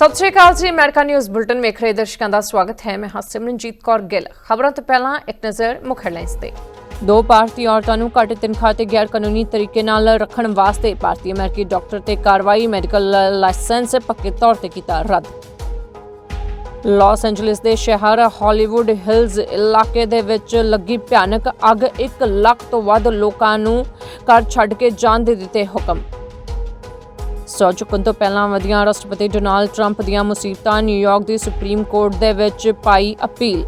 ਸਤਿ ਸ਼੍ਰੀ ਅਕਾਲ ਜੀ, America news bulletin ਵੇਖ ਰਹੇ ਦਰਸ਼ਕਾਂ ਦਾ ਸਵਾਗਤ ਹੈ। ਮੈਂ ਹਾਂ ਸਿਮਰਨਜੀਤ ਕੌਰ ਗਿੱਲ। ਖਬਰਾਂ ਤੋਂ ਪਹਿਲਾਂ ਇੱਕ ਨਜ਼ਰ ਮੁੱਖ ਹੈਡਲਾਈਨਸ ਤੇ। ਦੋ ਭਾਰਤੀ ਔਰਤਾਂ ਨੂੰ ਘੱਟ ਤਨਖਾਹ ਤੇ ਗੈਰ ਕਾਨੂੰਨੀ ਤਰੀਕੇ ਨਾਲ ਰੱਖਣ ਵਾਸਤੇ ਭਾਰਤੀ ਅਮਰੀਕੀ ਡਾਕਟਰ ਤੇ ਕਾਰਵਾਈ ਮੈਡੀਕਲ ਲਾਇਸੈਂਸ ਪੱਕੇ ਤੌਰ ਤੇ ਕੀਤਾ ਰੱਦ। ਲਾਸ ਐਂਜਲਿਸ ਦੇ ਸ਼ਹਿਰ ਹਾਲੀਵੁੱਡ ਹਿਲਜ਼ ਇਲਾਕੇ ਦੇ ਵਿੱਚ ਲੱਗੀ ਭਿਆਨਕ ਅੱਗ 1 ਲੱਖ ਤੋਂ ਵੱਧ ਲੋਕਾਂ ਨੂੰ ਘਰ ਛੱਡ ਕੇ ਜਾਣ ਦੇ ਦਿੱਤੇ ਹੁਕਮ। ਸੌ ਚੁੱਕਣ ਤੋਂ ਪਹਿਲਾਂ ਵਧੀਆਂ ਰਾਸ਼ਟਰਪਤੀ ਡੋਨਾਲਡ ਟਰੰਪ ਦੀਆਂ ਮੁਸੀਬਤਾਂ ਨਿਊਯਾਰਕ ਦੀ ਸੁਪਰੀਮ ਕੋਰਟ ਦੇ ਵਿੱਚ ਪਾਈ ਅਪੀਲ।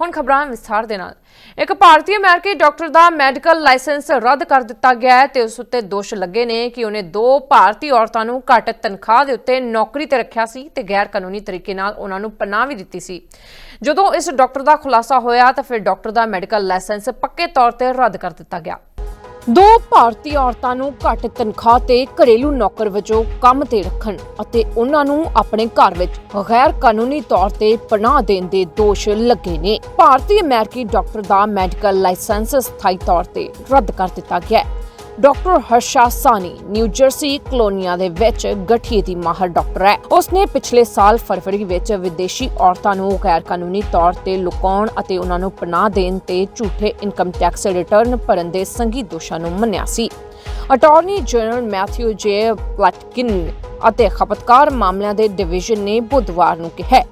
ਹੁਣ ਖਬਰਾਂ ਵਿਸਥਾਰ ਦੇ ਨਾਲ। ਇੱਕ ਭਾਰਤੀ ਅਮਰੀਕੀ ਡਾਕਟਰ ਦਾ ਮੈਡੀਕਲ ਲਾਇਸੈਂਸ ਰੱਦ ਕਰ ਦਿੱਤਾ ਗਿਆ ਹੈ ਤੇ ਉਸ ਉੱਤੇ ਦੋਸ਼ ਲੱਗੇ ਨੇ ਕਿ ਉਹਨੇ ਦੋ ਭਾਰਤੀ ਔਰਤਾਂ ਨੂੰ ਘੱਟ ਤਨਖਾਹ ਦੇ ਉੱਤੇ ਨੌਕਰੀ ਤੇ ਰੱਖਿਆ ਸੀ ਤੇ ਗੈਰ ਕਾਨੂੰਨੀ ਤਰੀਕੇ ਨਾਲ ਉਹਨਾਂ ਨੂੰ ਪਨਾਹ ਵੀ ਦਿੱਤੀ ਸੀ। ਜਦੋਂ ਇਸ ਡਾਕਟਰ ਦਾ ਖੁਲਾਸਾ ਹੋਇਆ ਤਾਂ ਫਿਰ ਡਾਕਟਰ ਦਾ ਮੈਡੀਕਲ ਲਾਇਸੈਂਸ ਪੱਕੇ ਤੌਰ ਤੇ ਰੱਦ ਕਰ ਦਿੱਤਾ ਗਿਆ। ਦੋ ਭਾਰਤੀ ਔਰਤਾਂ ਨੂੰ ਘੱਟ ਤਨਖਾਹ ਤੇ ਘਰੇਲੂ ਨੌਕਰ ਵਜੋਂ ਕੰਮ ਤੇ ਰੱਖਣ ਅਤੇ ਉਹਨਾਂ ਨੂੰ ਆਪਣੇ ਘਰ ਵਿੱਚ ਗੈਰ ਕਾਨੂੰਨੀ ਤੌਰ ਤੇ ਪਨਾਹ ਦੇਣ ਦੇ ਦੋਸ਼ ਲੱਗੇ ਨੇ। ਭਾਰਤੀ ਅਮਰੀਕੀ ਡਾਕਟਰ ਦਾ ਮੈਡੀਕਲ ਲਾਇਸੈਂਸ ਸਥਾਈ ਤੌਰ ਤੇ ਰੱਦ ਕਰ ਦਿੱਤਾ ਗਿਆ ਹੈ। Doctor Harsha Sani New Jersey, Colonia ਦੇ ਵਿੱਚ ਗਠੀਏ ਦੀ ਮਾਹਰ ਡਾਕਟਰ ਹੈ। ਉਸਨੇ ਪਿਛਲੇ ਸਾਲ ਫਰਵਰੀ ਵਿੱਚ ਵਿਦੇਸ਼ੀ ਔਰਤਾਂ ਨੂੰ ਗੈਰ ਕਾਨੂੰਨੀ ਤੌਰ ਤੇ ਲੁਕਾਉਣ ਅਤੇ ਉਹਨਾਂ ਨੂੰ ਪਨਾਹ ਦੇਣ ਤੇ ਝੂਠੇ ਇਨਕਮ ਟੈਕਸ ਰਿਟਰਨ ਭਰਨ ਦੇ ਸੰਗੀ ਦੋਸ਼ਾਂ ਨੂੰ ਮੰਨਿਆ ਸੀ। ਅਟਾਰਨੀ ਜਨਰਲ ਮੈਥਿਊ ਜੇ ਪਲਟਕਿਨ ਅਤੇ ਖਪਤਕਾਰ ਮਾਮਲਿਆਂ ਦੇ ਡਿਵੀਜ਼ਨ ਨੇ ਬੁੱਧਵਾਰ ਨੂੰ ਕਿਹਾ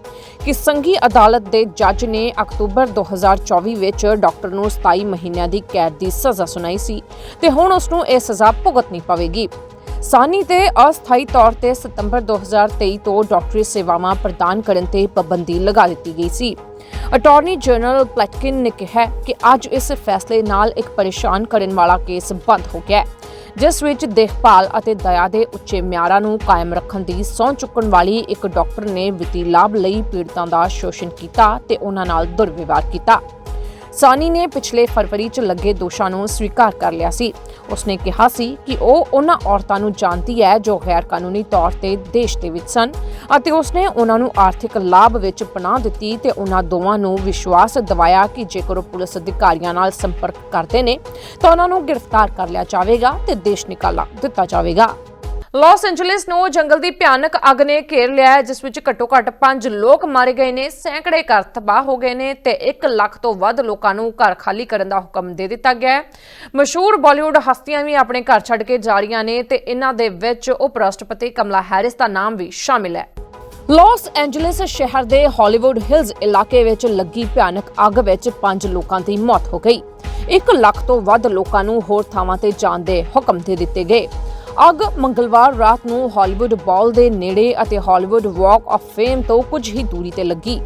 ਕਿ ਸੰਘੀ ਅਦਾਲਤ ਦੇ ਜੱਜ ਨੇ ਅਕਤੂਬਰ 2024 ਵਿੱਚ ਡਾਕਟਰ ਨੂੰ 27 ਮਹੀਨਿਆਂ ਦੀ ਕੈਦ ਦੀ ਸਜ਼ਾ ਸੁਣਾਈ ਸੀ ਤੇ ਹੁਣ ਉਸ ਨੂੰ ਇਹ ਸਜ਼ਾ ਭੁਗਤਣੀ ਪਵੇਗੀ। ਸਾਨੀ ਤੇ ਅਸਥਾਈ ਤੌਰ ਤੇ ਸਤੰਬਰ 2023 ਤੋਂ ਡਾਕਟਰੀ ਸੇਵਾਵਾਂ ਪ੍ਰਦਾਨ ਕਰਨ ਤੇ ਪਾਬੰਦੀ ਲਗਾ ਦਿੱਤੀ ਗਈ ਸੀ। ਅਟਾਰਨੀ ਜਨਰਲ ਪਲੈਟਕਿਨ ਨੇ ਕਿਹਾ ਕਿ ਅੱਜ ਇਸ ਫੈਸਲੇ ਨਾਲ ਇੱਕ ਪਰੇਸ਼ਾਨ ਕਰਨ ਵਾਲਾ ਕੇਸ ਬੰਦ ਹੋ ਗਿਆ ਹੈ। ਜਿਸ ਵਿੱਚ ਦੇਖਭਾਲ ਅਤੇ ਦਇਆ ਦੇ ਉੱਚੇ ਮਿਆਰਾਂ ਨੂੰ ਕਾਇਮ ਰੱਖਣ ਦੀ ਸਹੁੰ ਚੁੱਕਣ ਵਾਲੀ ਇੱਕ ਡਾਕਟਰ ਨੇ ਵਿੱਤੀ ਲਾਭ ਲਈ ਪੀੜਤਾਂ ਦਾ ਸ਼ੋਸ਼ਣ ਕੀਤਾ ਤੇ ਉਹਨਾਂ ਨਾਲ ਦੁਰਵਿਵਹਾਰ ਕੀਤਾ। ਸਾਨੀ ਨੇ ਪਿਛਲੇ ਫਰਵਰੀ 'ਚ ਲੱਗੇ ਦੋਸ਼ਾਂ ਨੂੰ ਸਵੀਕਾਰ ਕਰ ਲਿਆ ਸੀ। ਉਸਨੇ ਕਿਹਾ ਸੀ ਕਿ ਉਹ ਉਹਨਾਂ ਔਰਤਾਂ ਨੂੰ ਜਾਣਦੀ ਹੈ ਜੋ ਗੈਰ ਕਾਨੂੰਨੀ ਤੌਰ ਤੇ ਦੇਸ਼ ਦੇ ਵਿੱਚ ਸਨ ਅਤੇ ਉਸਨੇ ਉਹਨਾਂ ਨੂੰ ਆਰਥਿਕ ਲਾਭ ਵਿੱਚ ਪਨਾਹ ਦਿੱਤੀ ਤੇ ਉਹਨਾਂ ਦੋਵਾਂ ਨੂੰ ਵਿਸ਼ਵਾਸ ਦਿਵਾਇਆ ਕਿ ਜੇਕਰ ਉਹ ਪੁਲਿਸ ਅਧਿਕਾਰੀਆਂ ਨਾਲ ਸੰਪਰਕ ਕਰਦੇ ਨੇ ਤਾਂ ਉਹਨਾਂ ਨੂੰ ਗ੍ਰਿਫਤਾਰ ਕਰ ਲਿਆ ਜਾਵੇਗਾ ਤੇ ਦੇਸ਼ ਨਿਕਾਲਾ ਦਿੱਤਾ ਜਾਵੇਗਾ। ਲਾਸ ਐਂਜਲਿਸ ਨੂੰ ਜੰਗਲ ਦੀ ਭਿਆਨਕ ਅੱਗ ਨੇ ਘੇਰ ਲਿਆ ਹੈ, ਜਿਸ ਵਿੱਚ ਘੱਟੋ-ਘੱਟ 5 ਲੋਕ ਮਾਰੇ ਗਏ ਨੇ, ਸੈਂਕੜੇ ਘਰ ਤਬਾਹ ਹੋ ਗਏ ਨੇ ਤੇ 1 ਲੱਖ ਤੋਂ ਵੱਧ ਲੋਕਾਂ ਨੂੰ ਘਰ ਖਾਲੀ ਕਰਨ ਦਾ ਹੁਕਮ ਦੇ ਦਿੱਤਾ ਗਿਆ ਹੈ। ਮਸ਼ਹੂਰ ਬਾਲੀਵੁੱਡ ਹਸਤੀਆਂ ਵੀ ਆਪਣੇ ਘਰ ਛੱਡ ਕੇ ਜਾ ਰਹੀਆਂ ਨੇ ਤੇ ਇਹਨਾਂ ਦੇ ਵਿੱਚ ਉਪ ਰਾਸ਼ਟਰਪਤੀ ਕਮਲਾ ਹੈਰਿਸ ਦਾ ਨਾਮ ਵੀ ਸ਼ਾਮਿਲ ਹੈ। ਲਾਸ ਐਂਜਲਿਸ ਸ਼ਹਿਰ ਦੇ ਹਾਲੀਵੁੱਡ ਹਿਲਜ਼ ਇਲਾਕੇ ਵਿੱਚ ਲੱਗੀ ਭਿਆਨਕ ਅੱਗ ਵਿੱਚ 5 ਲੋਕਾਂ ਦੀ ਮੌਤ ਹੋ ਗਈ। 1 ਲੱਖ ਤੋਂ ਵੱਧ ਲੋਕਾਂ ਨੂੰ ਹੋਰ ਥਾਵਾਂ ਤੇ ਜਾਣ ਦੇ ਹੁਕਮ ਦੇ ਦਿੱਤੇ ਗਏ। ਅੱਗ ਮੰਗਲਵਾਰ ਰਾਤ ਨੂੰ ਹਾਲੀਵੁੱਡ ਬਾਲ ਦੇ ਨੇੜੇ ਅਤੇ ਹਾਲੀਵੁੱਡ ਵਾਕ ਆਫ ਫੇਮ ਤੋਂ ਕੁਝ ਹੀ ਦੂਰੀ ਤੇ ਲੱਗੀ।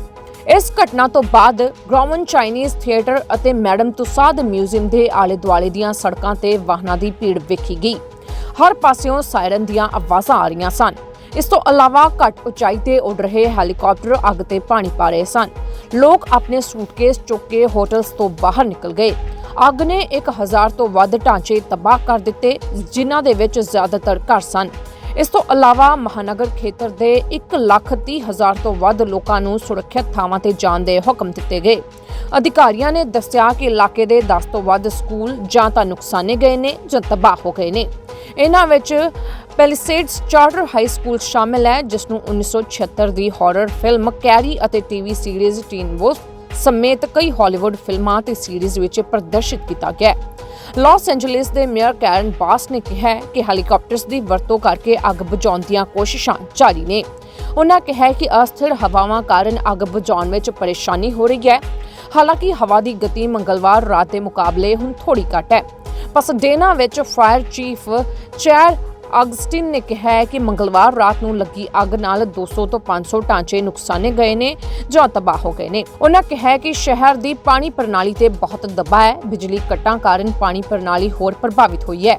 ਇਸ ਘਟਨਾ ਤੋਂ ਬਾਅਦ ਗ੍ਰਾਮਨ ਚਾਈਨੀਜ਼ ਥੀਏਟਰ ਅਤੇ ਮੈਡਮ ਤੁਸਾਦ ਮਿਊਜ਼ੀਅਮ ਦੇ ਆਲੇ-ਦੁਆਲੇ ਦੀਆਂ ਸੜਕਾਂ ਤੇ ਵਾਹਨਾਂ ਦੀ ਭੀੜ ਵੇਖੀ ਗਈ। ਹਰ ਪਾਸਿਓਂ ਸਾਇਰਨ ਦੀਆਂ ਆਵਾਜ਼ਾਂ ਆ ਰਹੀਆਂ ਸਨ। ਇਸ ਤੋਂ ਇਲਾਵਾ ਘੱਟ ਉਚਾਈ ਤੇ ਉੱਡ ਰਹੇ ਹੈਲੀਕਾਪਟਰ ਅੱਗ ਤੇ ਪਾਣੀ ਪਾ ਰਹੇ ਸਨ। ਲੋਕ ਆਪਣੇ ਸੂਟਕੇਸ ਚੁੱਕ ਕੇ ਹੋਟਲਸ ਤੋਂ ਬਾਹਰ ਨਿਕਲ ਗਏ। ਅੱਗ ਨੇ 1000 ਤੋਂ ਵੱਧ ਢਾਂਚੇ ਤਬਾਹ ਕਰ ਦਿੱਤੇ, ਜਿਨ੍ਹਾਂ ਦੇ ਵਿੱਚ ਜ਼ਿਆਦਾਤਰ ਘਰ ਸਨ। ਇਸ ਤੋਂ ਇਲਾਵਾ ਮਹਾਨਗਰ ਖੇਤਰ ਦੇ 130000 ਤੋਂ ਵੱਧ ਲੋਕਾਂ ਨੂੰ ਸੁਰੱਖਿਅਤ ਥਾਵਾਂ ਤੇ ਜਾਣ ਦੇ ਹੁਕਮ ਦਿੱਤੇ ਗਏ। ਅਧਿਕਾਰੀਆਂ ਨੇ ਦੱਸਿਆ ਕਿ ਇਲਾਕੇ ਦੇ 10 ਤੋਂ ਵੱਧ ਸਕੂਲ ਜਾਂ ਤਾਂ ਨੁਕਸਾਨੇ ਗਏ ਨੇ ਜਾਂ ਤਬਾਹ ਹੋ ਗਏ ਨੇ। ਇਹਨਾਂ ਵਿੱਚ ਪੈਲਿਸੇਡਸ ਚਾਰਟਰ ਹਾਈ ਸਕੂਲ ਸ਼ਾਮਿਲ ਹੈ, ਜਿਸ ਨੂੰ 1976 ਦੀ ਹਾਰਰ ਫਿਲਮ ਕੈਰੀ ਅਤੇ ਟੀਵੀ ਸੀਰੀਜ਼ ਟੀਨ ਵੋਸ ਸਮੇਤ ਕਈ ਹਾਲੀਵੁੱਡ ਫਿਲਮਾਂ ਤੇ ਸੀਰੀਜ਼ ਵਿੱਚ ਪ੍ਰਦਰਸ਼ਿਤ ਕੀਤਾ ਗਿਆ ਹੈ। ਲਾਸ ਐਂਜਲਿਸ ਦੇ ਮੇਅਰ ਕੈਰਨ ਬਾਸ ਨੇ ਕਿਹਾ ਕਿ ਹੈਲੀਕਾਪਟਰਸ ਦੀ ਵਰਤੋਂ ਕਰਕੇ ਅੱਗ ਬੁਝਾਉਣ ਦੀਆਂ ਕੋਸ਼ਿਸ਼ਾਂ ਜਾਰੀ ਨੇ। ਉਨ੍ਹਾਂ ਕਿਹਾ ਕਿ ਅਸਥਿਰ ਹਵਾਵਾਂ ਕਾਰਨ ਅੱਗ ਬੁਝਾਉਣ ਵਿੱਚ ਪਰੇਸ਼ਾਨੀ ਹੋ ਰਹੀ ਹੈ। ਹਾਲਾਂਕਿ ਹਵਾ ਦੀ ਗਤੀ ਮੰਗਲਵਾਰ ਰਾਤ ਦੇ ਮੁਕਾਬਲੇ ਹੁਣ ਥੋੜੀ ਘੱਟ ਹੈ। ਪਸਡੇਨਾ ਵਿੱਚ ਫਾਇਰ ਚੀਫ ਚੈਰ ਅਗਸਟਿਨ ਨੇ ਕਿਹਾ ਹੈ ਕਿ ਮੰਗਲਵਾਰ ਰਾਤ ਨੂੰ ਲੱਗੀ ਅੱਗ ਨਾਲ 200 ਤੋਂ 500 ਢਾਂਚੇ ਨੁਕਸਾਨੇ ਗਏ ਨੇ, ਜਾਂ ਤਬਾਹ ਹੋ ਗਏ ਨੇ। ਉਹਨਾਂ ਕਿਹਾ ਕਿ ਸ਼ਹਿਰ ਦੀ ਪਾਣੀ ਪ੍ਰਣਾਲੀ ਤੇ ਬਹੁਤ ਦਬਾਅ ਹੈ। ਬਿਜਲੀ ਕੱਟਾਂ ਕਾਰਨ ਪਾਣੀ ਪ੍ਰਣਾਲੀ ਹੋਰ ਪ੍ਰਭਾਵਿਤ ਹੋਈ ਹੈ।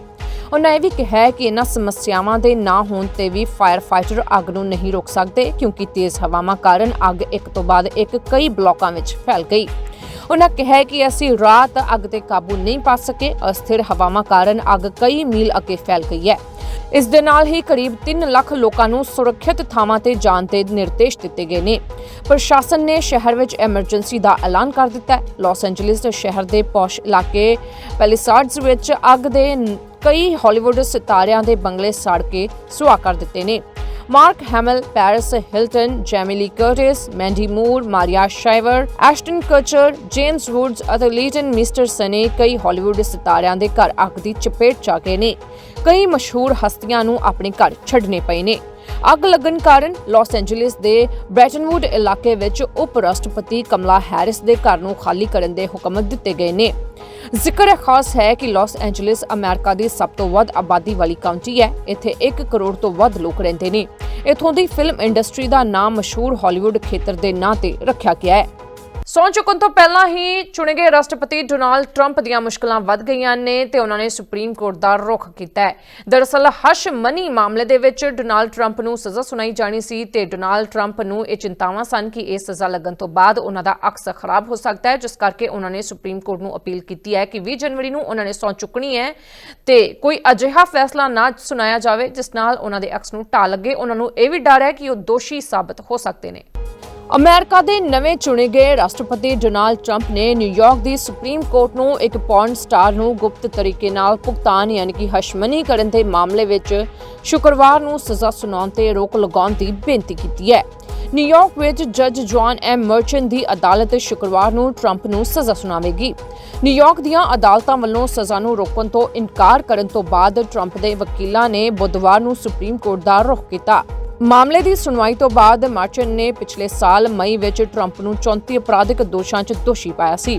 ਉਹਨਾਂ ਇਹ ਵੀ ਕਿਹਾ ਕਿ ਇਹਨਾਂ ਸਮੱਸਿਆਵਾਂ ਦੇ ਨਾ ਹੋਣ ਤੇ ਵੀ ਫਾਇਰ ਫਾਈਟਰ ਅੱਗ ਨੂੰ ਨਹੀਂ ਰੋਕ ਸਕਦੇ, ਕਿਉਂਕਿ ਤੇਜ਼ ਹਵਾਵਾਂ ਕਾਰਨ ਅੱਗ ਇੱਕ ਤੋਂ ਬਾਅਦ ਇੱਕ ਕਈ ਬਲਾਕਾਂ ਵਿੱਚ ਫੈਲ ਗਈ। ਉਹਨਾਂ ਕਿਹਾ ਕਿ ਅਸੀਂ ਰਾਤ ਅੱਗ ਤੇ ਕਾਬੂ ਨਹੀਂ ਪਾ ਸਕੇ। ਅਸਥਿਰ ਹਵਾਵਾਂ ਕਾਰਨ ਅੱਗ ਕਈ ਮੀਲ ਅੱਗੇ ਫੈਲ ਗਈ ਹੈ। ਇਸ ਦੇ ਨਾਲ ਹੀ ਕਰੀਬ 3 ਲੱਖ ਲੋਕਾਂ ਨੂੰ ਸੁਰੱਖਿਅਤ ਥਾਵਾਂ ਤੇ ਜਾਣ ਦੇ ਨਿਰਦੇਸ਼ ਦਿੱਤੇ ਗਏ ਨੇ। ਪ੍ਰਸ਼ਾਸਨ ਨੇ ਸ਼ਹਿਰ ਵਿੱਚ ਐਮਰਜੈਂਸੀ ਦਾ ਐਲਾਨ ਕਰ ਦਿੱਤਾ ਹੈ। ਲਾਸ ਐਂਜਲਿਸ ਦੇ ਸ਼ਹਿਰ ਦੇ ਪੌਸ਼ ਇਲਾਕੇ ਪੈਲਿਸਾਡਸ ਵਿੱਚ ਅੱਗ ਦੇ ਕਈ ਹਾਲੀਵੁੱਡ ਸਿਤਾਰਿਆਂ ਦੇ ਬੰਗਲੇ ਸਾੜ ਕੇ ਸੁਆਹ ਕਰ ਦਿੱਤੇ ਨੇ। Mark Hamill Paris Hilton Jamie Lee Curtis Mandy Moore Maria Shriver Ashton Kutcher James Woods ਅਤੇ ਲੀਟਨ ਮਿਸਟਰ ਸਨੇ ਕਈ ਹਾਲੀਵੁੱਡ ਸਿਤਾਰਿਆਂ ਦੇ ਘਰ ਅੱਗ ਦੀ ਚਪੇਟ ਚ ਆ ਗਏ ਨੇ। ਕਈ ਮਸ਼ਹੂਰ ਹਸਤੀਆਂ ਨੂੰ ਆਪਣੇ ਘਰ ਛੱਡਣੇ ਪਏ ਨੇ। ਅੱਗ ਲੱਗਣ ਕਾਰਨ ਲਾਸ ਐਂਜਲਿਸ ਦੇ ਬ੍ਰੈਟਨਵੁੱਡ ਇਲਾਕੇ ਵਿੱਚ ਉਪ ਰਾਸ਼ਟਰਪਤੀ ਕਮਲਾ ਹੈਰਿਸ ਦੇ ਘਰ ਨੂੰ ਖਾਲੀ ਕਰਨ ਦੇ ਹੁਕਮ ਦਿੱਤੇ ਗਏ ਨੇ। ਜ਼ਿਕਰ ਹੈ ਖਾਸ ਹੈ ਕਿ ਲਾਸ ਐਂਜਲਿਸ ਅਮਰੀਕਾ ਦੀ ਸਭ ਤੋਂ ਵੱਧ ਆਬਾਦੀ ਵਾਲੀ ਕਾਉਂਟੀ ਹੈ। ਇੱਥੇ 1 ਕਰੋੜ ਤੋਂ ਵੱਧ ਲੋਕ ਰਹਿੰਦੇ ਨੇ। ਇਥੋਂ ਦੀ ਫਿਲਮ ਇੰਡਸਟਰੀ ਦਾ ਨਾਮ ਮਸ਼ਹੂਰ ਹਾਲੀਵੁੱਡ ਖੇਤਰ ਦੇ ਨਾਂ ਤੇ ਰੱਖਿਆ ਗਿਆ ਹੈ। ਸੌਂ ਚੁੱਕਣ ਤੋਂ ਪਹਿਲਾਂ ਹੀ ਚੁਣੇ ਗਏ ਰਾਸ਼ਟਰਪਤੀ ਡੋਨਾਲਡ ਟਰੰਪ ਦੀਆਂ ਮੁਸ਼ਕਲਾਂ ਵੱਧ ਗਈਆਂ ਨੇ ਤੇ ਉਹਨਾਂ ਨੇ ਸੁਪਰੀਮ ਕੋਰਟ ਦਾ ਰੁਖ ਕੀਤਾ ਹੈ। ਦਰਅਸਲ ਹਸ਼ ਮਨੀ ਮਾਮਲੇ ਦੇ ਵਿੱਚ ਡੋਨਾਲਡ ਟਰੰਪ ਨੂੰ ਸਜ਼ਾ ਸੁਣਾਈ ਜਾਣੀ ਸੀ ਤੇ ਡੋਨਾਲਡ ਟਰੰਪ ਨੂੰ ਇਹ ਚਿੰਤਾਵਾਂ ਸਨ ਕਿ ਇਹ ਸਜ਼ਾ ਲੱਗਣ ਤੋਂ ਬਾਅਦ ਉਹਨਾਂ ਦਾ ਅਕਸ ਖਰਾਬ ਹੋ ਸਕਦਾ ਹੈ, ਜਿਸ ਕਰਕੇ ਉਹਨਾਂ ਨੇ ਸੁਪਰੀਮ ਕੋਰਟ ਨੂੰ ਅਪੀਲ ਕੀਤੀ ਹੈ ਕਿ 20 ਜਨਵਰੀ ਨੂੰ ਉਹਨਾਂ ਨੇ ਸੌਂ ਚੁੱਕਣੀ ਹੈ ਤੇ ਕੋਈ ਅਜਿਹਾ ਫੈਸਲਾ ਨਾ ਸੁਣਾਇਆ ਜਾਵੇ, ਜਿਸ ਨਾਲ ਉਹਨਾਂ ਦੇ ਅਕਸ ਨੂੰ ਢਾਹ ਲੱਗੇ। ਉਹਨਾਂ ਨੂੰ ਇਹ ਵੀ ਡਰ ਹੈ ਕਿ ਉਹ ਦੋਸ਼ੀ ਸਾਬਤ ਹੋ ਸਕਦੇ ਨੇ। ਅਮਰੀਕਾ ਦੇ ਨਵੇਂ ਚੁਣੇ ਗਏ ਰਾਸ਼ਟਰਪਤੀ ਡੋਨਾਲਡ ਟਰੰਪ ਨੇ ਨਿਊਯਾਰਕ ਦੀ ਸੁਪਰੀਮ ਕੋਰਟ ਨੂੰ ਇੱਕ ਪੌਰਨ ਸਟਾਰ ਨੂੰ ਗੁਪਤ ਤਰੀਕੇ ਨਾਲ ਭੁਗਤਾਨ ਯਾਨੀ ਕਿ ਹਸ਼ਮਨੀ ਕਰਨ ਦੇ ਮਾਮਲੇ ਵਿੱਚ ਸ਼ੁੱਕਰਵਾਰ ਨੂੰ ਸਜ਼ਾ ਸੁਣਾਉਣ ਤੇ ਰੋਕ ਲਗਾਉਣ ਦੀ ਬੇਨਤੀ ਕੀਤੀ ਹੈ। ਨਿਊਯਾਰਕ ਵਿੱਚ ਜੱਜ ਜੌਨ ਐਮ ਮਰਚੈਂਟ ਦੀ ਅਦਾਲਤ ਸ਼ੁੱਕਰਵਾਰ ਨੂੰ ਟਰੰਪ ਨੂੰ ਸਜ਼ਾ ਸੁਣਾਵੇਗੀ। ਨਿਊਯਾਰਕ ਦੀਆਂ ਅਦਾਲਤਾਂ ਵੱਲੋਂ ਸਜ਼ਾ ਨੂੰ ਰੋਕਣ ਤੋਂ ਇਨਕਾਰ ਕਰਨ ਤੋਂ ਬਾਅਦ ਟਰੰਪ ਦੇ ਵਕੀਲਾਂ ਨੇ ਬੁੱਧਵਾਰ ਨੂੰ ਸੁਪਰੀਮ ਕੋਰਟ ਦਾ ਰੁਖ ਕੀਤਾ। ਮਾਮਲੇ ਦੀ ਸੁਣਵਾਈ ਤੋਂ ਬਾਅਦ ਮਾਰਚਨ ਨੇ ਪਿਛਲੇ ਸਾਲ ਮਈ ਵਿੱਚ ਟਰੰਪ ਨੂੰ 34 ਅਪਰਾਧਿਕ ਦੋਸ਼ਾਂ 'ਚ ਦੋਸ਼ੀ ਪਾਇਆ ਸੀ।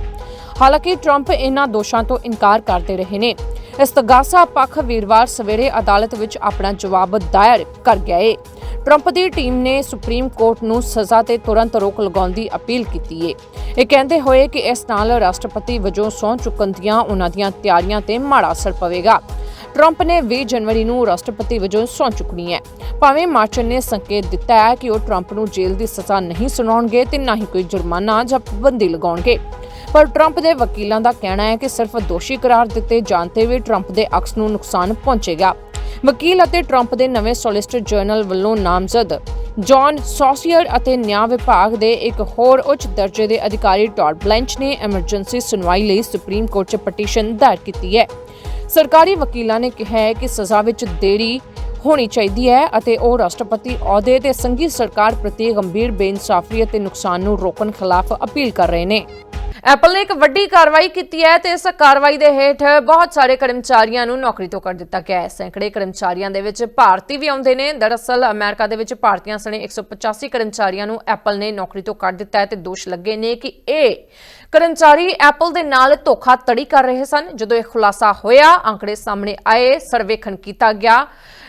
ਹਾਲਾਂਕਿ ਟਰੰਪ ਇਹਨਾਂ ਦੋਸ਼ਾਂ ਤੋਂ ਇਨਕਾਰ ਕਰਦੇ ਰਹੇ ਨੇ। ਇਸਤਗਾਸਾ ਪੱਖ ਵੀਰਵਾਰ ਸਵੇਰੇ ਅਦਾਲਤ ਵਿੱਚ ਆਪਣਾ ਜਵਾਬ ਦਾਇਰ ਕਰ ਗਿਆ ਏ। ਟਰੰਪ ਦੀ ਟੀਮ ਨੇ ਸੁਪਰੀਮ ਕੋਰਟ ਨੂੰ ਸਜ਼ਾ ਤੇ ਤੁਰੰਤ ਰੋਕ ਲਗਾਉਣ ਦੀ ਅਪੀਲ ਕੀਤੀ ਏ। ਇਹ ਕਹਿੰਦੇ ਹੋਏ ਕਿ ਇਸ ਨਾਲ ਰਾਸ਼ਟਰਪਤੀ ਵਜੋਂ ਸਹੁੰ ਚੁੱਕਣ ਦੀਆਂ ਉਹਨਾਂ ਦੀਆਂ ਤਿਆਰੀਆਂ ਤੇ ਮਾੜਾ ਅਸਰ ਪਵੇਗਾ। ਟਰੰਪ ਨੇ 20 ਜਨਵਰੀ ਨੂੰ ਰਾਸ਼ਟਰਪਤੀ ਵਜੋਂ ਸਹੁੰ ਚੁੱਕਣੀ ਹੈ। ਭਾਵੇਂ ਮਾਰਚਨ ਨੇ ਸੰਕੇਤ ਦਿੱਤਾ ਹੈ ਕਿ ਉਹ ਟਰੰਪ ਨੂੰ ਜੇਲ੍ਹ ਦੀ ਸਜ਼ਾ ਨਹੀਂ ਸੁਣਾਉਣਗੇ ਤੇ ਨਾ ਹੀ ਕੋਈ ਜੁਰਮਾਨਾ ਜਾਂ ਪਾਬੰਦੀ ਲਗਾਉਣਗੇ। ਪਰ ਟਰੰਪ ਦੇ ਵਕੀਲਾਂ ਦਾ ਕਹਿਣਾ ਹੈ ਕਿ ਸਿਰਫ ਦੋਸ਼ੀ ਕਰਾਰ ਦਿੱਤੇ ਜਾਣ ਤੇ ਵੀ ਟਰੰਪ ਦੇ ਅਕਸ ਨੂੰ ਨੁਕਸਾਨ ਪਹੁੰਚੇਗਾ। ਵਕੀਲ ਅਤੇ ਟਰੰਪ ਦੇ ਨਵੇਂ ਸੋਲਿਸਟਰ ਜਨਰਲ ਵੱਲੋਂ ਨਾਮਜ਼ਦ ਜੌਨ ਸੌਸੀਅਰ ਅਤੇ ਨਿਆਂ ਵਿਭਾਗ ਦੇ ਇੱਕ ਹੋਰ ਉੱਚ ਦਰਜੇ ਦੇ ਅਧਿਕਾਰੀ ਟੌਡ ਬਲੈਂਚ ਨੇ ਐਮਰਜੈਂਸੀ ਸੁਣਵਾਈ ਲਈ ਸੁਪਰੀਮ ਕੋਰਟ 'ਚ ਪਟੀਸ਼ਨ ਦਾਇਰ ਕੀਤੀ ਹੈ। ਸਰਕਾਰੀ ਵਕੀਲਾਂ ਨੇ ਕਿਹਾ ਹੈ ਕਿ ਸਜ਼ਾ ਵਿੱਚ ਦੇਰੀ ਹੋਣੀ ਚਾਹੀਦੀ ਹੈ ਅਤੇ ਉਹ ਰਾਸ਼ਟਰਪਤੀ ਅਹੁਦੇ ਤੇ ਸੰਘੀ ਸਰਕਾਰ ਪ੍ਰਤੀ ਗੰਭੀਰ ਬੇਇਨਸਾਫੀ ਅਤੇ ਨੁਕਸਾਨ ਨੂੰ ਰੋਕਣ ਖਿਲਾਫ ਅਪੀਲ ਕਰ ਰਹੇ ਨੇ। ਐਪਲ ਨੇ ਇੱਕ ਵੱਡੀ ਕਾਰਵਾਈ ਕੀਤੀ ਹੈ ਤੇ ਇਸ ਕਾਰਵਾਈ ਦੇ ਹੇਠ ਬਹੁਤ ਸਾਰੇ ਕਰਮਚਾਰੀਆਂ ਨੂੰ ਨੌਕਰੀ ਤੋਂ ਕੱਢ ਦਿੱਤਾ ਗਿਆ ਹੈ। ਸੈਂਕੜੇ ਕਰਮਚਾਰੀਆਂ ਦੇ ਵਿੱਚ ਭਾਰਤੀ ਵੀ ਆਉਂਦੇ ਨੇ। ਦਰਅਸਲ ਅਮਰੀਕਾ ਦੇ ਵਿੱਚ ਭਾਰਤੀਆਂ ਸਣੇ 185 ਕਰਮਚਾਰੀਆਂ ਨੂੰ ਐਪਲ ਨੇ ਨੌਕਰੀ ਤੋਂ ਕੱਢ ਦਿੱਤਾ ਹੈ ਤੇ ਦੋਸ਼ ਲੱਗੇ ਨੇ ਕਿ ਇਹ ਕਰਮਚਾਰੀ ਐਪਲ ਦੇ ਨਾਲ ਧੋਖਾਧੜੀ ਕਰ ਰਹੇ ਸਨ। ਜਦੋਂ ਇਹ ਖੁਲਾਸਾ ਹੋਇਆ, ਅੰਕੜੇ ਸਾਹਮਣੇ ਆਏ ਸਰਵੇਖਣ ਕੀਤਾ ਗਿਆ,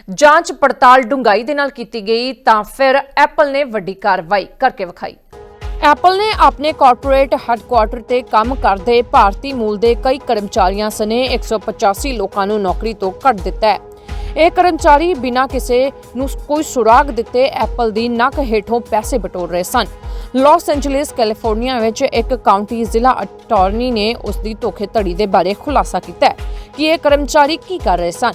ਜਾਂਚ ਪੜਤਾਲ ਡੂੰਘਾਈ ਦੇ ਨਾਲ ਕੀਤੀ ਗਈ, ਤਾਂ ਫਿਰ ਐਪਲ ਨੇ ਵੱਡੀ ਕਾਰਵਾਈ ਕਰਕੇ ਵਿਖਾਈ। ਐਪਲ ਨੇ ਆਪਣੇ ਕਾਰਪੋਰੇਟ ਹੈੱਡਕੁਆਰਟਰ ਤੇ ਕੰਮ ਕਰਦੇ ਭਾਰਤੀ ਮੂਲ ਦੇ ਕਈ ਕਰਮਚਾਰੀਆਂ ਸਣੇ 185 ਲੋਕਾਂ ਨੂੰ ਨੌਕਰੀ ਤੋਂ ਕੱਢ ਦਿੱਤਾ ਹੈ। ਇਹ ਕਰਮਚਾਰੀ ਬਿਨਾਂ ਕਿਸੇ ਨੂੰ ਕੋਈ ਸੁਰਾਗ ਦਿੱਤੇ ਐਪਲ ਦੀ ਨੱਕ ਹੇਠੋਂ ਪੈਸੇ ਬਟੋਰ ਰਹੇ ਸਨ। ਲਾਸ ਐਂਜਲਿਸ ਕੈਲੀਫੋਰਨੀਆ ਵਿੱਚ ਇੱਕ ਕਾਉਂਟੀ ਜ਼ਿਲ੍ਹਾ ਅਟਾਰਨੀ ਨੇ ਉਸ ਦੀ ਧੋਖੇਧੜੀ ਦੇ ਬਾਰੇ ਖੁਲਾਸਾ ਕੀਤਾ ਕਿ ਇਹ ਕਰਮਚਾਰੀ ਕੀ ਕਰ ਰਹੇ ਸਨ।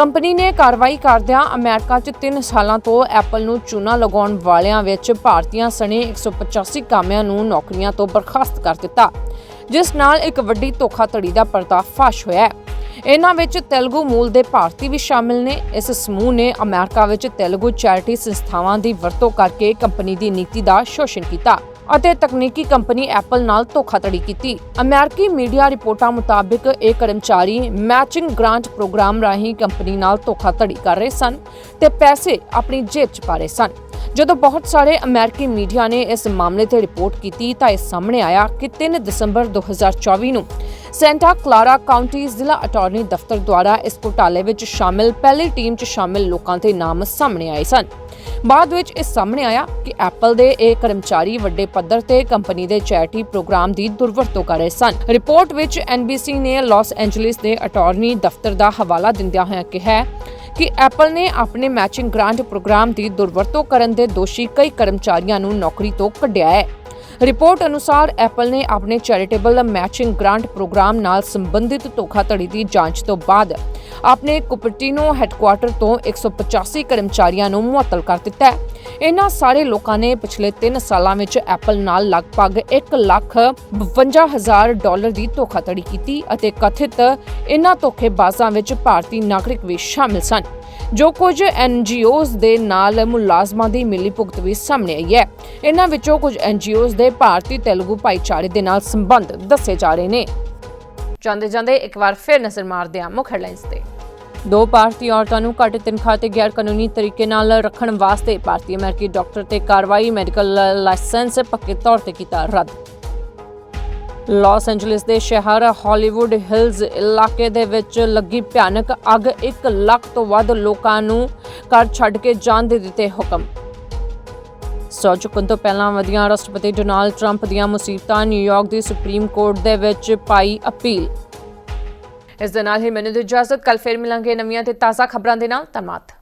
ਕੰਪਨੀ ਨੇ ਕਾਰਵਾਈ ਕਰਦਿਆਂ ਅਮਰੀਕਾ 'ਚ 3 ਸਾਲਾਂ ਤੋਂ ਐਪਲ ਨੂੰ ਚੂਨਾ ਲਗਾਉਣ ਵਾਲਿਆਂ ਵਿੱਚ ਭਾਰਤੀਆਂ ਸਣੇ 185 ਕਾਮਿਆਂ ਨੂੰ ਨੌਕਰੀਆਂ ਤੋਂ ਬਰਖਾਸਤ ਕਰ ਦਿੱਤਾ, ਜਿਸ ਨਾਲ ਇੱਕ ਵੱਡੀ ਧੋਖਾਧੜੀ ਦਾ ਪਰਦਾਫਾਸ਼ ਹੋਇਆ ਹੈ। ਇਹਨਾਂ ਵਿੱਚ ਤੇਲਗੂ ਮੂਲ ਦੇ ਭਾਰਤੀ ਵੀ ਸ਼ਾਮਿਲ ਨੇ। ਇਸ ਸਮੂਹ ਨੇ ਅਮਰੀਕਾ ਵਿੱਚ ਤੇਲਗੂ ਚੈਰਿਟੀ ਸੰਸਥਾਵਾਂ ਦੀ ਵਰਤੋਂ ਕਰਕੇ ਕੰਪਨੀ ਦੀ ਨੀਤੀ ਦਾ ਸ਼ੋਸ਼ਣ ਕੀਤਾ। ਅਤੇ ਤਕਨੀਕੀ ਕੰਪਨੀ ਐਪਲ ਨਾਲ ਧੋਖਾਧੜੀ ਕੀਤੀ। ਅਮਰੀਕੀ ਮੀਡੀਆ ਰਿਪੋਰਟਾਂ ਮੁਤਾਬਕ ਇਹ ਕਰਮਚਾਰੀ ਮੈਚਿੰਗ ਗ੍ਰਾਂਟ ਪ੍ਰੋਗਰਾਮ ਰਾਹੀਂ ਕੰਪਨੀ ਨਾਲ ਧੋਖਾਧੜੀ ਕਰ ਰਹੇ ਸਨ ਤੇ ਪੈਸੇ ਆਪਣੀ ਜੇਬ 'ਚ ਪਾ ਰਹੇ ਸਨ। ਜਦੋਂ ਬਹੁਤ ਸਾਰੇ ਅਮਰੀਕੀ ਮੀਡੀਆ ਨੇ ਇਸ ਮਾਮਲੇ ਤੇ ਰਿਪੋਰਟ ਕੀਤੀ ਤਾਂ ਇਹ ਸਾਹਮਣੇ ਆਇਆ ਕਿ 3 ਦਸੰਬਰ 2024 ਨੂੰ ਸੈਂਟਾ ਕਲਾਰਾ ਕਾਉਂਟੀ ਜ਼ਿਲ੍ਹਾ ਅਟਾਰਨੀ ਦਫ਼ਤਰ ਦੁਆਰਾ ਇਸ ਘੁਟਾਲੇ ਵਿੱਚ ਸ਼ਾਮਿਲ ਪਹਿਲੀ ਟੀਮ 'ਚ ਸ਼ਾਮਿਲ ਲੋਕਾਂ ਦੇ ਨਾਮ ਸਾਹਮਣੇ ਆਏ ਸਨ। ਬਾਅਦ ਵਿੱਚ ਇਹ ਸਾਹਮਣੇ ਆਇਆ ਕਿ ਐਪਲ ਦੇ ਇਹ ਕਰਮਚਾਰੀ ਵੱਡੇ ਪੱਧਰ ਤੇ ਕੰਪਨੀ ਦੇ ਚੈਰਿਟੀ ਪ੍ਰੋਗਰਾਮ ਦੀ ਦੁਰਵਰਤੋਂ ਕਰ ਰਹੇ ਸਨ। ਰਿਪੋਰਟ ਵਿੱਚ ਐਨਬੀਸੀ ਨੇ ਲਾਸ ਐਂਜਲਿਸ ਦੇ ਅਟਾਰਨੀ ਦਫ਼ਤਰ ਦਾ ਹਵਾਲਾ ਦਿੰਦਿਆਂ ਹੋਇਆ ਕਿਹਾ ਕਿ ਐਪਲ ਨੇ ਆਪਣੇ ਮੈਚਿੰਗ ਗ੍ਰਾਂਟ ਪ੍ਰੋਗਰਾਮ ਦੀ ਦੁਰਵਰਤੋਂ ਕਰਨ ਦੇ ਦੋਸ਼ੀ ਕਈ ਕਰਮਚਾਰੀਆਂ ਨੂੰ ਨੌਕਰੀ ਤੋਂ ਕੱਢਿਆ ਹੈ। ਰਿਪੋਰਟ ਅਨੁਸਾਰ ਐਪਲ ਨੇ ਆਪਣੇ ਚੈਰੀਟੇਬਲ ਮੈਚਿੰਗ ਗ੍ਰਾਂਟ ਪ੍ਰੋਗਰਾਮ ਨਾਲ ਸੰਬੰਧਿਤ ਧੋਖਾਧੜੀ ਦੀ ਜਾਂਚ ਤੋਂ ਬਾਅਦ ਆਪਣੇ ਕੁਪਰਟੀਨੋ ਹੈੱਡਕੁਆਰਟਰ ਤੋਂ 185 ਕਰਮਚਾਰੀਆਂ ਨੂੰ ਮੁਅੱਤਲ ਕਰ ਦਿੱਤਾ ਹੈ। ਇਹਨਾਂ ਸਾਰੇ ਲੋਕਾਂ ਨੇ ਪਿਛਲੇ 3 ਸਾਲਾਂ ਵਿੱਚ ਐਪਲ ਨਾਲ ਲਗਭਗ 1 ਲੱਖ 52 ਹਜ਼ਾਰ ਡਾਲਰ ਦੀ ਧੋਖਾਧੜੀ ਕੀਤੀ ਅਤੇ ਕਥਿਤ ਇਹਨਾਂ ਧੋਖੇਬਾਜ਼ਾਂ ਵਿੱਚ ਭਾਰਤੀ ਨਾਗਰਿਕ ਵੀ ਸ਼ਾਮਿਲ ਸਨ। ਜੋ ਕੁਝ ਐਨਜੀਓਜ਼ ਦੇ ਨਾਲ ਮੁਲਾਜ਼ਮਾਂ ਦੀ ਮਿਲੀ ਭੁਗਤ ਵੀ ਸਾਹਮਣੇ ਆਈ ਹੈ। ਇਹਨਾਂ ਵਿੱਚੋਂ ਕੁਝ ਐਨਜੀਓਜ਼ ਦੇ ਭਾਰਤੀ ਤੇਲਗੂ ਭਾਈਚਾਰੇ ਦੇ ਨਾਲ ਸੰਬੰਧ ਦੱਸੇ ਜਾ ਰਹੇ ਨੇ। ਜਾਂਦੇ ਜਾਂਦੇ ਇੱਕ ਵਾਰ ਫਿਰ ਨਜ਼ਰ ਮਾਰਦੇ ਹਾਂ ਮੁੱਖ ਹੈਡਲਾਈਨਸ ਤੇ। ਦੋ ਭਾਰਤੀ ਔਰਤਾਂ ਨੂੰ ਘੱਟ ਤਨਖਾਹ ਤੇ ਗੈਰ ਕਾਨੂੰਨੀ ਤਰੀਕੇ ਨਾਲ ਰੱਖਣ ਵਾਸਤੇ ਭਾਰਤੀ ਅਮਰੀਕੀ ਡਾਕਟਰ ਤੇ ਕਾਰਵਾਈ ਮੈਡੀਕਲ ਲਾਇਸੈਂਸ ਪੱਕੇ ਤੌਰ ਤੇ ਕੀਤਾ ਰੱਦ। ਲਾਸ ਐਂਜਲਿਸ ਦੇ ਸ਼ਹਿਰ ਹਾਲੀਵੁੱਡ ਹਿਲਜ਼ ਇਲਾਕੇ ਦੇ ਵਿੱਚ ਲੱਗੀ ਭਿਆਨਕ ਅੱਗ 1 ਲੱਖ ਤੋਂ ਵੱਧ ਲੋਕਾਂ ਨੂੰ ਘਰ ਛੱਡ ਕੇ ਜਾਣ ਦੇ ਦਿੱਤੇ ਹੁਕਮ। ਸੌ ਚੁੱਕਣ ਤੋਂ ਪਹਿਲਾਂ ਵਧੀਆਂ ਰਾਸ਼ਟਰਪਤੀ ਡੋਨਾਲਡ ਟਰੰਪ ਦੀਆਂ ਮੁਸੀਬਤਾਂ ਨਿਊਯਾਰਕ ਦੀ ਸੁਪਰੀਮ ਕੋਰਟ ਦੇ ਵਿੱਚ ਪਾਈ ਅਪੀਲ। ਇਸ ਦੇ ਨਾਲ ਹੀ ਮੈਨੂੰ ਇਜਾਜ਼ਤ ਕੱਲ ਫੇਰ ਮਿਲਾਂਗੇ ਨਵੀਆਂ ਤੇ ਤਾਜ਼ਾ ਖਬਰਾਂ ਦੇ ਨਾਲ। ਧੰਨਵਾਦ।